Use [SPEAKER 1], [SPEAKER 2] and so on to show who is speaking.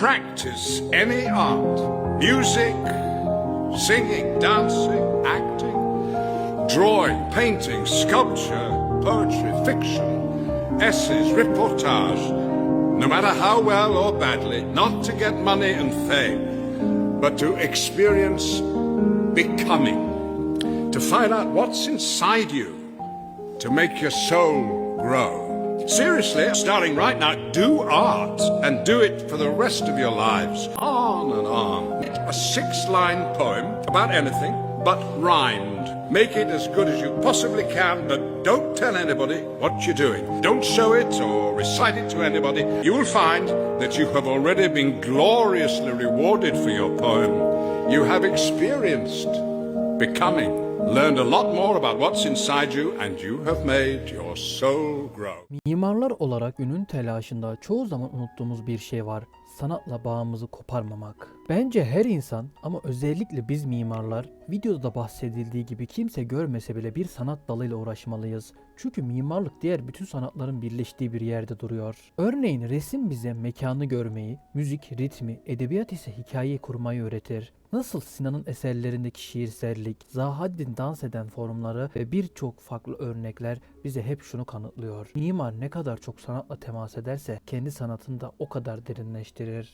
[SPEAKER 1] practice any art music, singing, dancing, acting, drawing, painting, sculpture, poetry, fiction, essays, reportage, no matter how well or badly, not to get money and fame, but to experience becoming, to find out what's inside you, to make your soul grow. Seriously, starting right now, do art and do it for the rest of your lives. On and on. A six line poem about anything but rhymed. Make it as good as you possibly can, but don't tell anybody what you're doing. Don't show it or recite it to anybody. You will find that you have already been gloriously rewarded for your poem. You have experienced becoming, learned a lot more about what's inside you, and you have made your soul grow.
[SPEAKER 2] Mimarlar olarak günün telaşında çoğu zaman unuttuğumuz bir şey var. Sanatla bağımızı koparmamak. Bence her insan ama özellikle biz mimarlar videoda da bahsedildiği gibi kimse görmese bile bir sanat dalıyla uğraşmalıyız. Çünkü mimarlık diğer bütün sanatların birleştiği bir yerde duruyor. Örneğin resim bize mekanı görmeyi, müzik ritmi, edebiyat ise hikayeyi kurmayı öğretir. Nasıl Sinan'ın eserlerindeki şiirsellik, Zahad'in dans eden formları ve birçok farklı örnekler bize hep şunu kanıtlıyor. Mimar ne kadar çok sanatla temas ederse kendi sanatını da o kadar derinleştirir.